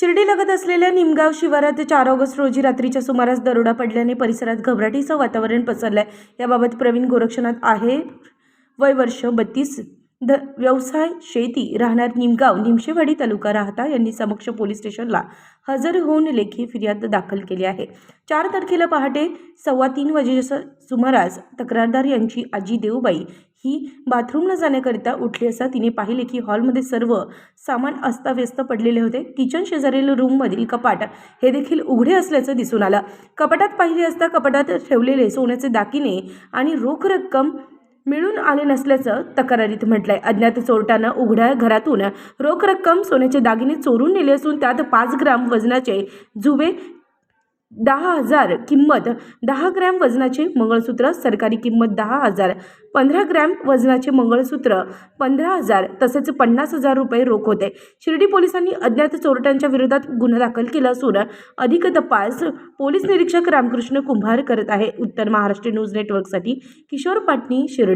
शिर्डीलगत असलेल्या निमगाव शिवारात चार ऑगस्ट रोजी रात्रीच्या सुमारास दरोडा पडल्याने परिसरात घबराटीचं वातावरण पसरलंय. याबाबत प्रवीण गोरक्षनाथ आहे. वय वर्ष बत्तीस. द व्यवसाय शेती राहणार निमगाव निमशेवाडी तालुका राहता यांनी समक्ष पोलीस स्टेशनला हजर होऊन लेखी फिर्याद दाखल केली आहे. चार तारखेला पहाटे सव्वा तीन वाजेच्या सुमारास तक्रारदार यांची आजी देवबाई ही बाथरूमला जाण्याकरिता उठली असता तिने पाहिले की हॉलमध्ये सर्व सामान अस्ताव्यस्त पडलेले होते. किचन शेजारील रूममधील कपाट हे देखील उघडे असल्याचं दिसून आलं. कपाटात पाहिले असता कपाटात ठेवलेले सोन्याचे दागिने आणि रोख रक्कम मिळून आले नसल्याचं तक्रारीत म्हटलंय. अज्ञात चोरट्यानं उघड्या घरातून रोख रक्कम सोन्याचे दागिने चोरून नेले असून त्यात पाच ग्राम वजनाचे जुवे दहा हजार किंमत दहा ग्रॅम वजनाचे मंगळसूत्र सरकारी किंमत दहा हजार पंधरा ग्रॅम वजनाचे मंगळसूत्र पंधरा हजार तसेच पन्नास हजार रुपये रोख होते. शिर्डी पोलिसांनी अज्ञात चोरट्यांच्या विरोधात गुन्हा दाखल केला असून अधिक तपास पोलीस निरीक्षक रामकृष्ण कुंभार करत आहे. उत्तर महाराष्ट्र न्यूज नेटवर्कसाठी किशोर पाटणी शिर्डी.